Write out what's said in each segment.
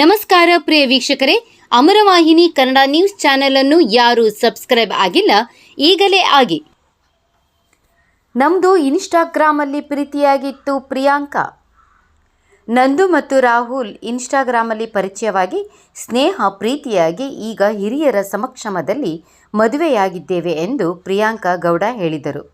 ನಮಸ್ಕಾರ ಪ್ರಿಯ ವೀಕ್ಷಕರೇ, ಅಮರವಾಹಿನಿ Kannada news channel ಅನ್ನು ಯಾರು ಸಬ್ಸ್ಕ್ರೈಬ್ ಆಗಿಲ್ಲ, ಈಗಲೇ ಆಗಿ. ನಮ್ಮದು ಇನ್ಸ್ಟಾಗ್ರಾಮಲ್ಲಿ ಪ್ರೀತಿಯಾಗಿತ್ತು ಪ್ರಿಯಾಂಕಾ. ನಂದು ಮತ್ತು ರಾಹುಲ್ ಇನ್ಸ್ಟಾಗ್ರಾಮಲ್ಲಿ ಪರಿಚಯವಾಗಿ, ಸ್ನೇಹ ಪ್ರೀತಿಯಾಗಿ ಈಗ ಹಿರಿಯರ ಸಮಕ್ಷಮದಲ್ಲಿ ಮದುವೆಯಾಗಿದ್ದೇವೆ ಎಂದು ಪ್ರಿಯಾಂಕಾ ಗೌಡ ಹೇಳಿದರು.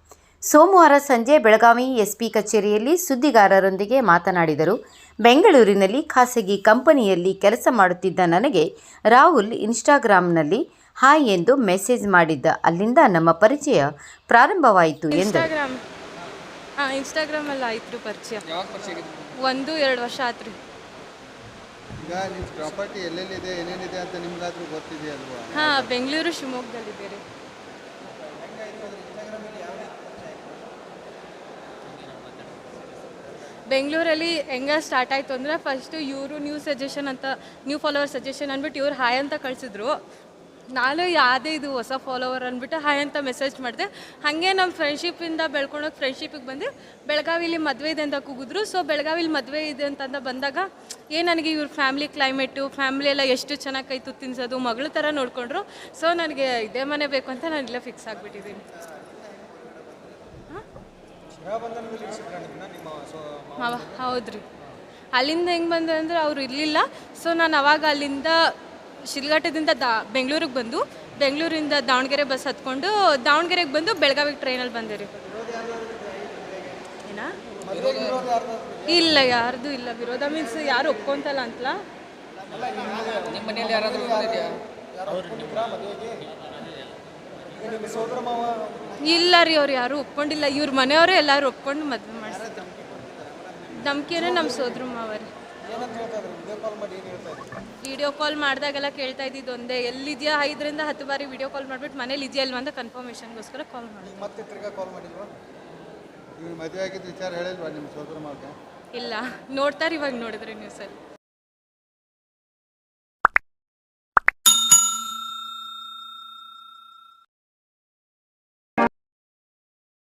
ಸೋಮವಾರ ಸಂಜೆ ಬೆಳಗಾವಿ ಎಸ್ಪಿ ಕಚೇರಿಯಲ್ಲಿ ಸುದ್ದಿಗಾರರೊಂದಿಗೆ ಮಾತನಾಡಿದರು. ಬೆಂಗಳೂರಿನಲ್ಲಿ ಖಾಸಗಿ ಕಂಪನಿಯಲ್ಲಿ ಕೆಲಸ ಮಾಡುತ್ತಿದ್ದ ನನಗೆ ರಾಹುಲ್ ಇನ್ಸ್ಟಾಗ್ರಾಮ್ನಲ್ಲಿ ಹಾಯ್ ಎಂದು ಮೆಸೇಜ್ ಮಾಡಿದ್ದ. ಅಲ್ಲಿಂದ ನಮ್ಮ ಪರಿಚಯ ಪ್ರಾರಂಭವಾಯಿತು ಎಂದು ಇನ್ಸ್ಟಾಗ್ರಾಮ್ ಹಾಂ ಇನ್ಸ್ಟಾಗ್ರಾಮಲ್ಲಿ ಆಯ್ತು ರೀ ಪರಿಚಯ. ಯಾವಾಗ ಪರಿಚಯ ಆಗಿದ್ದು? ಒಂದು ಎರಡು ವರ್ಷ ಆಯ್ತು ರೀ ಈಗ ನಿಮ್ಮ ಪ್ರಾಪರ್ಟಿ ಎಲ್ಲೆಲ್ಲಿದೆ ಏನೇನಿದೆ ಅಂತ ನಿಮ್ಗಾದ್ರೂ ಗೊತ್ತಿದೆಯಲ್ವಾ? ಹಾಂ ಬೆಂಗಳೂರು ಶಿವಮೊಗ್ಗದಲ್ಲಿದೆ ರೀ. ಬೆಂಗಳೂರಲ್ಲಿ ಹೆಂಗೆ ಸ್ಟಾರ್ಟ್ ಆಯಿತು ಅಂದರೆ ಫಸ್ಟು ಇವರು ನ್ಯೂ ಸಜೆಷನ್ ಅಂತ ನ್ಯೂ ಫಾಲೋವರ್ ಸಜೆಷನ್ ಅಂದ್ಬಿಟ್ಟು ಇವ್ರು ಹಾಯ್ ಅಂತ ಕಳಿಸಿದ್ರು. ನಾನು ಯಾವುದೇ ಇದು ಹೊಸ ಫಾಲೋವರ್ ಅಂದ್ಬಿಟ್ಟು ಹಾಯ್ ಅಂತ ಮೆಸೇಜ್ ಮಾಡಿದೆ. ಹಾಗೆ ನಮ್ಮ ಫ್ರೆಂಡ್ಶಿಪ್ಪಿಂದ ಬೆಳ್ಕೊಳೋಕೆ ಫ್ರೆಂಡ್ಶಿಪ್ಪಿಗೆ ಬಂದು ಬೆಳಗಾವಿಲಿ ಮದುವೆ ಇದೆ ಅಂತ ಕೂಗಿದ್ರು. ಸೊ ಬೆಳಗಾವಿಲಿ ಮದುವೆ ಇದೆ ಅಂತಂದ ಬಂದಾಗ ಏನು ನನಗೆ ಇವ್ರ ಫ್ಯಾಮ್ಲಿ ಕ್ಲೈಮೇಟು ಫ್ಯಾಮ್ಲಿ ಎಲ್ಲ ಎಷ್ಟು ಚೆನ್ನಾಗಿ ಕೈ ತಿನ್ಸೋದು, ಮಗಳ ಥರ ನೋಡಿಕೊಂಡ್ರು. ಸೊ ನನಗೆ ಇದೇ ಮನೆ ಬೇಕು ಅಂತ ನಾನು ಇಲ್ಲೇ ಫಿಕ್ಸ್ ಆಗಿಬಿಟ್ಟಿದ್ದೀನಿ ಮಾವ ರೀ ಅಲ್ಲಿಂದ ಹೆಂಗೆ ಬಂದೆ ಅಂದರೆ ಅವ್ರು ಇರಲಿಲ್ಲ. ಸೊ ನಾನು ಅವಾಗ ಅಲ್ಲಿಂದ ಶಿಲ್ಘಟ್ಟದಿಂದ ದಾ ಬೆಂಗಳೂರಿಗೆ ಬಂದು ಬೆಂಗಳೂರಿಂದ ದಾವಣಗೆರೆ ಬಸ್ ಹತ್ಕೊಂಡು ದಾವಣಗೆರೆಗೆ ಬಂದು ಬೆಳಗಾವಿಗೆ ಟ್ರೈನಲ್ಲಿ ಬಂದೆ ರೀ. ಏನಾ? ಇಲ್ಲ ಯಾರ್ದು ಇಲ್ಲ. ವಿರೋಧ ಮೀನ್ಸ್ ಯಾರು ಒಪ್ಕೊಂತಲ್ಲ ಅಂತಲ್ಲ? ನಿಮ್ಮ ಮನೆಯಲ್ಲಿ ಯಾರಾದರೂ ಇದೆಯಾ? ಇಲ್ಲ ರೀ ಅವ್ರು ಯಾರು ಒಪ್ಕೊಂಡಿಲ್ಲ. ಇವ್ರ ಮನೆಯವರು ಎಲ್ಲರೂ ಒಪ್ಕೊಂಡು ಮದುವೆ ನಮ್ಕೇನೆ ನಮ್ಮ ಸೋದ್ರ ಮಾವರಿ ವಿಡಿಯೋ ಕಾಲ್ ಮಾಡಿದಾಗೆಲ್ಲ ಕೇಳ್ತಾ ಇದ್ದಿದ್ದು ಒಂದೇ ಎಲ್ಲಿದೆಯಾ ಐದರಿಂದ ಹತ್ತು ಬಾರಿ ವಿಡಿಯೋ ಕಾಲ್ ಮಾಡಿಬಿಟ್ಟು ಮನೇಲಿ ಇದೆಯಾ ಇಲ್ವಾ ಅಂತ ಕನ್ಫರ್ಮೇಷನ್ಗೋಸ್ಕರ ಕಾಲ್ ಮಾಡಿದ್ವಿ ಇಲ್ಲ ನೋಡ್ತಾರೆ ಇವಾಗ ನೋಡಿದ್ರೆ ನ್ಯೂಸಲ್ಲಿ